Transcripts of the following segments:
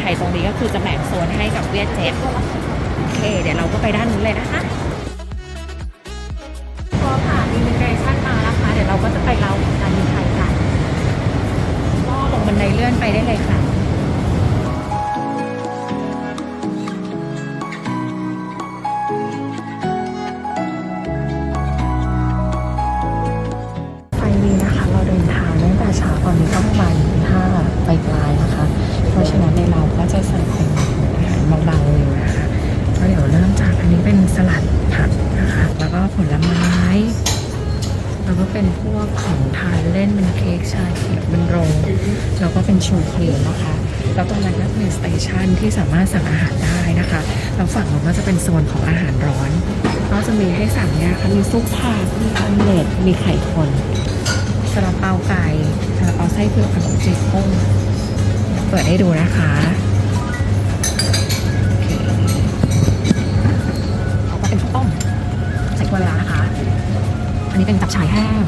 ไทยตรงนี้ก็คือจะแบ่งโซนให้กับเวียดเจ็ตโอเค เดี๋ยวเราก็ไปด้านนู้นเลยนะคะ ก็เป็นพวกของทานเล่นเป็นเค้กชาเขียวเป็นโรลแล้วก็เป็นชูครีมนะคะแล้วตรงนั้นก็เป็นสเตชันที่สามารถสั่งอาหารได้นะคะแล้วฝั่งนู้นก็จะเป็นโซนของอาหารร้อนก็จะมีให้สั่งเนี่ยค่ะมีซุปผักมีออมเล็ตมีไข่คนซาลาเปาไก่ซาลาเปาไส้เผือกขนมจีบกุ้งเปิดให้ดูนะคะ นนี้เป็นตับฉายแห้ง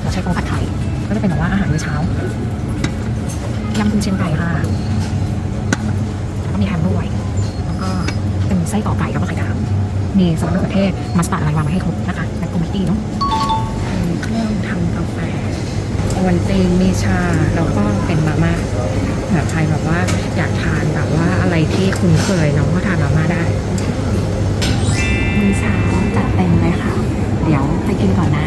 เราใช้โปรผัดไข่ก็จะเป็นแบบว่าอาหารมื้อเช้ายำกุนเชียงไก่ค่ะแล้วก็มีแฮมด้วยแล้วก็เป็นไส้กรอกไก่แล้วก็ไข่ดาวมีซอสมะเขือเทศมัสตาร์ดอะไรวางมาให้ครบนะคะแมคโครมัตตี้เนาะเครื่องทำกาแฟอวันตินมีชาแล้วก็เป็นมาม่าเผื่อใครแบบว่าอยากทานแบบว่าอะไรที่คุ้นเคยเนาะก็ทานมาม่าได้ เช้าจัดเต็มเลยค่ะ เดี๋ยวไปกินก่อนนะ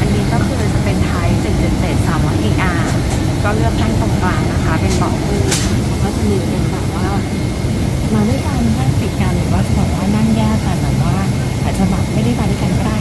อันนี้ก็คือจะเป็นไทย777 300 ER ก็เลือกนั่งตรงกลางนะคะ เป็นเบาะคู่แล้วก็จะมีเป็นแบบว่ามาด้วยกันนั่งติดกันหรือว่าจะบอกว่านั่งแยกกันแบบว่าอาจจะแบบไม่ได้มาด้วยกันก็ได้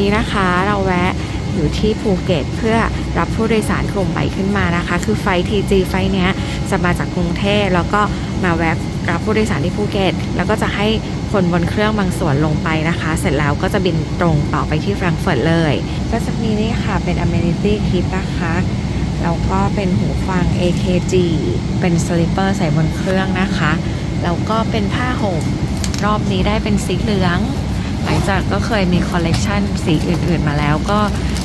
นี้นะคะเราแวะอยู่ที่ภูเก็ตเพื่อรับผู้โดยสารกลุ่มใหม่ขึ้นมานะคะ คือไฟทีจีไฟเนี้ยจะมาจากกรุงเทพแล้วก็มาแวะรับผู้โดยสารที่ภูเก็ตแล้วก็จะให้คนบนเครื่องบางส่วนลงไปนะคะ เสร็จแล้วก็จะบินตรงต่อไปที่แฟรงก์เฟิร์ตเลย ก็จะมีนี่ค่ะเป็น amenity kit นะคะแล้วก็เป็นหูฟัง AKG เป็นสลิปเปอร์ใส่บนเครื่องนะคะแล้วก็เป็นผ้าห่มรอบนี้ได้เป็นสีเหลือง หลังจากก็เคยมีคอลเลกชันสีอื่น ๆ มาแล้วก็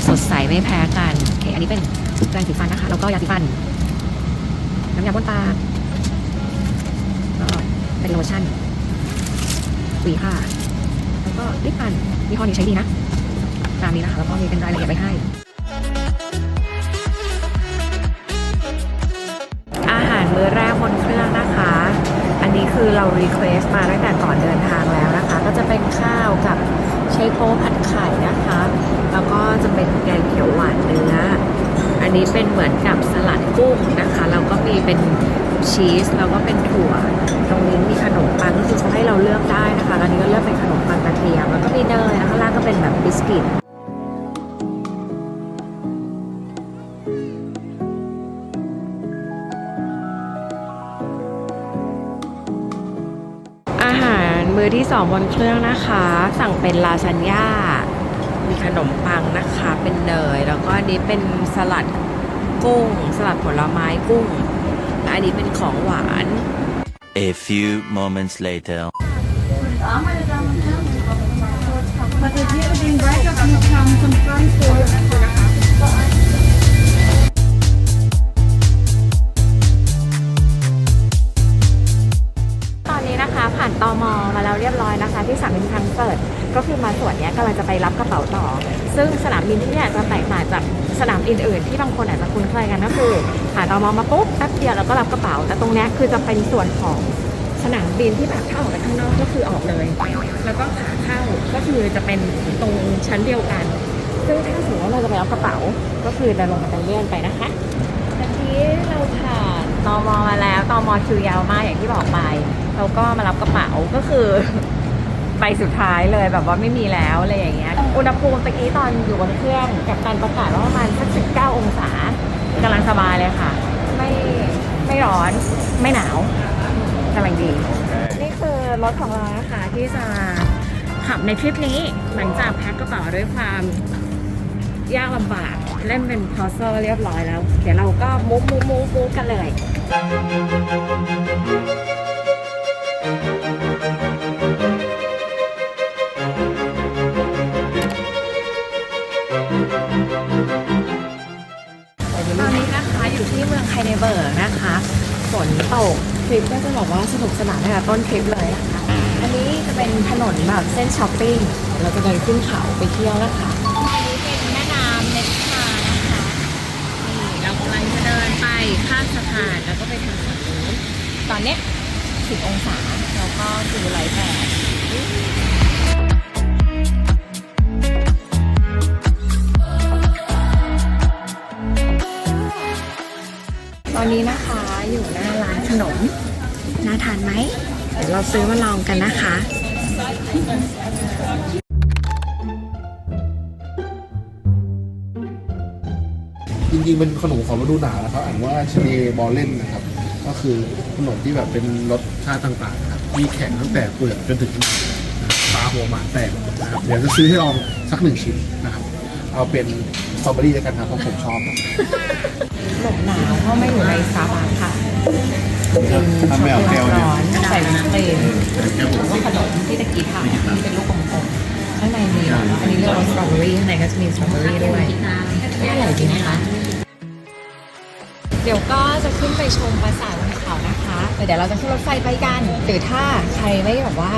สดใสไม่แพ้กันโอเคอันนี้เป็นแปรงสีฟันนะคะ แล้วก็ยาสีฟัน น้ำยาบ้วนตาก็เป็นโลชั่นหวีค่ะแล้วก็ลิปมันยี่ห้อนี้ใช้ดีนะ ตามนี้นะคะ แล้วก็มีเป็นรายละเอียดไว้ให้อาหารมื้อแรกบนเครื่องนะคะ นนี้คือเรารีเควสมาตั้งแต่ก่อนเดินทางแล้วนะคะ ก็จะเป็นข้าวกับใช้โป๊ผัดไข่นะคะ แล้วก็จะเป็นแกงเขียวหวานเนื้อ อันนี้เป็นเหมือนกับสลัดกุ้งนะคะ แล้วก็มีเป็นชีส แล้วก็เป็นถั่ว ตรงนี้มีขนมปังก็คือเขาให้เราเลือกได้นะคะแล้วอันนี้ก็เลือกเป็นขนมปังกระเทียม แล้วก็มีเนยแล้วข้างล่างก็เป็นแบบบิสกิต มื้อที่สองบนเครื่องนะคะ สั่งเป็นลาซานญ่ามีขนมปังนะคะ เป็นเนย แล้วก็อันนี้เป็นสลัดกุ้ง สลัดผลไม้กุ้งและอันนี้เป็นของหวาน A few moments later. But if you been right up, you come from Frankfurt. ผ่านตอมอมาแล้วเรียบร้อยนะคะ ที่สนามบินแฟรงก์เฟิร์ตก็คือมาส่วนนี้กำลังจะไปรับกระเป๋าต่อ ซึ่งสนามบินที่นี่จะแตกต่างจากสนามบินอื่นที่บางคนอาจจะคุ้นเคยกันก็คือ ผ่านตอมอมาปุ๊บแป๊บเดียวแล้วก็รับกระเป๋า แต่ตรงนี้คือจะเป็นส่วนของสนามบินที่แบบถ้าออกไปข้างนอกก็คือออกเลย แล้วก็ขาเข้าก็คือจะเป็นตรงชั้นเดียวกัน ซึ่งถ้าสมมติว่าเราจะไปรับกระเป๋าก็คือจะลงมาตรงเลื่อนไปนะคะตอนนี้เราผ่านตอมอมาแล้วตอมอคิวยาวมากอย่างที่บอกไป แล้วก็มารับกระเป๋าก็คือไปสุดท้ายเลยแบบว่าไม่มีแล้วอะไรอย่างเงี้ยอุณหภูมิตะกี้ตอนอยู่บนเครื่องกับการประกาศว่าประมาณสักสิบเก้าองศากำลังสบายเลยค่ะ ไม่ไม่ร้อนไม่หนาวกำลังดี นี่คือรถของเรานะคะที่จะขับในทริปนี้หลังจากแพ็คกระเป๋าด้วยความยากลำบากเล่นเป็นพอเซอร์เรียบร้อยแล้ว เดี๋ยวเราก็มุกมุกมุกมุกกันเลย ตอนนี้นะคะอยู่ที่เมืองไคเนเบิร์กนะคะฝนตกทริปก็จะบอกว่าสนุกสนานตั้งแต่ต้นทริปเลยนะคะ อันนี้จะเป็นถนนแบบเส้นช้อปปิ้งเราจะเดินขึ้นเขาไปเที่ยวนะคะอันนี้เป็นแม่น้ำเน็ตคานะคะนี่เรากำลังจะเดินไปข้ามสะพานแล้วก็ไปทางฝั่งนู้นตอนเนี้ย สิบองศา แล้วก็ดูไรแปดตอนนี้นะคะอยู่หน้าร้านขนม น่าทานไหม เดี๋ยวเราซื้อมาลองกันนะคะจริงๆเป็นขนมของฤดูหนาวนะครับอ่านว่าชเนบอลเล่นนะครับ ก็คือขนมที่แบบเป็นรสชาติต่างๆนะครับมีแข็งตั้งแต่เปลือกจนถึงนะครับปลาหัวหมาแตกนะครับเดี๋ยวจะซื้อให้ลองสักหนึ่งชิ้นนะครับ เอาเป็นสตรอเบอรี่แล้วกันครับเพราะผมชอบครับหลบหนาวเพราะไม่อยู่ในซาบานค่ะกินทำไม่เอาแก้วเนี่ยร้อนใส่น้ำเปรมแล้วก็ขนมที่ตะกี้ทำที่เป็นลูกกลมๆข้างในมีแบบว่าอันนี้เรียกว่าสตรอเบอรี่ข้างในก็จะมีสตรอเบอรี่ด้วยนี่อร่อยจริงนะคะ เดี๋ยวก็จะขึ้นไปชมปราสาทบนเขานะคะแต่เดี๋ยวเราจะขึ้นรถไฟไปกัน หรือถ้าใครไม่แบบว่า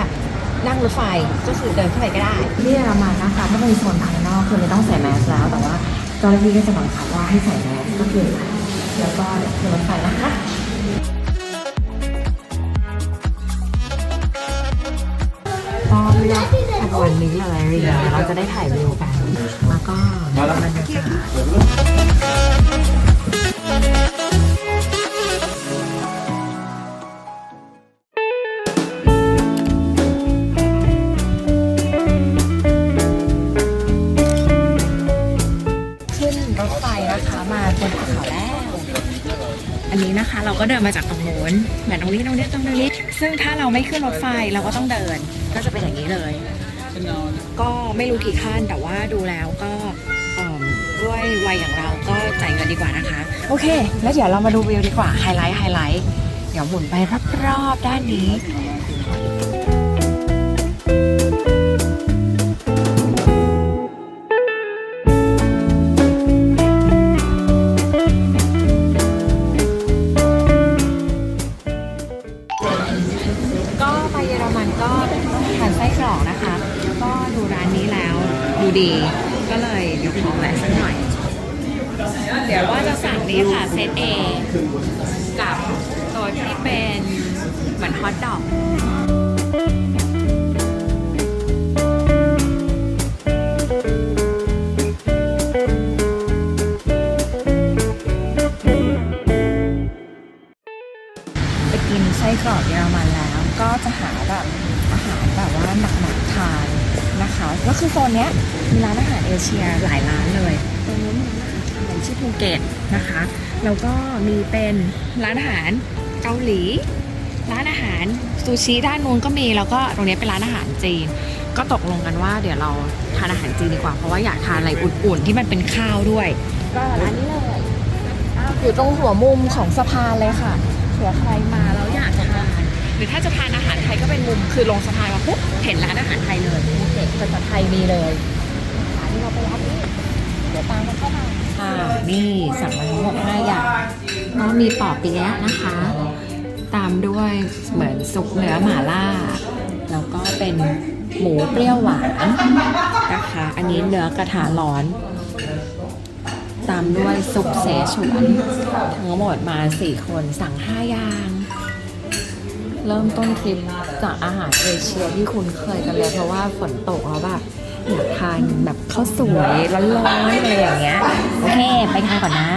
นั่งรถไฟก็คือเดินเข้าไปก็ได้ที่เรามานะคะก็เป็นโซนภายนอกคือไม่ต้องใส่แมสแล้ว แต่ว่าเจ้าหน้าที่ก็จะบังคับว่าให้ใส่แมสก็คือแล้วก็เดี๋ยวขึ้นรถไฟนะคะตอนแรกขบวนนี้เลยเดี๋ยเราจะได้ถ่ายวิวกันแล้วก็บรรยากาศ ก็เดินมาจากตรงโน้นแบบตรงนี้ตรงนี้ตรงนี้ซึ่งถ้าเราไม่ขึ้นรถไฟเราก็ต้องเดิน ก็จะเป็นอย่างนี้เลย ก็ไม่รู้กี่ขั้นแต่ว่าดูแล้วก็ด้วยวัยอย่างเราก็จ่ายเงินดีกว่านะคะ โอเค แล้วเดี๋ยวเรามาดูวิวดีกว่าไฮไลท์ไฮไลท์เดี๋ยวหมุนไปรอบๆด้านนี้ กับตัวที่เป็นเหมือนฮอทดอกไปกินไส้กรอกเยอรมันแล้ว ก็จะหาแบบอาหารแบบว่าหนักๆทานนะคะ ก็คือโซนเนี้ยมีร้านอาหารเอเชียหลายร้านเลยตรงนู้นมีร้าน ทยชื่อภูเก็ตนะคะ แล้วก็มีเป็นร้านอาหารเกาหลี ร้านอาหารซูชิด้านนู้นก็มีแล้วก็ตรงนี้เป็นร้านอาหารจีน ก็ตกลงกันว่าเดี๋ยวเราทานอาหารจีนดีกว่า เพราะว่าอยากทานอะไรอุ่นๆที่มันเป็นข้าวด้วย ก็ร้านนี้เลยอยู่ตรงหัวมุมของสะพานเลยค่ะเผื่อใครมาแล้วอยากทานหรือถ้าจะทานอาหารไทยก็เป็นมุมคือลงสะพานมาปุ๊บเห็นร้านอาหารไทยเลยเด็กภาษาไทยมีเลยร้านที่เราไปรับนี่เดี๋ยวตามกันเข้ามา อ่านี่สั่งมาทั้งหมดห้าอย่างก็มีปอเปี๊ยะนะคะ ตามด้วยเหมือนซุปเนื้อหม่าล่า แล้วก็เป็นหมูเปรี้ยวหวานนะคะ อันนี้เนื้อกระทะร้อน ตามด้วยซุปเสฉวนทั้งหมดมาสี่คนสั่งห้าอย่าง เริ่มต้นทริปจากอาหารเอเชียที่คุ้นเคยกันเลยเพราะว่าฝนตกแล้วแบบ อยากทานแบบข้าวสวยร้อนๆอะไรอย่างเงี้ย โอเค ไปทานก่อนนะ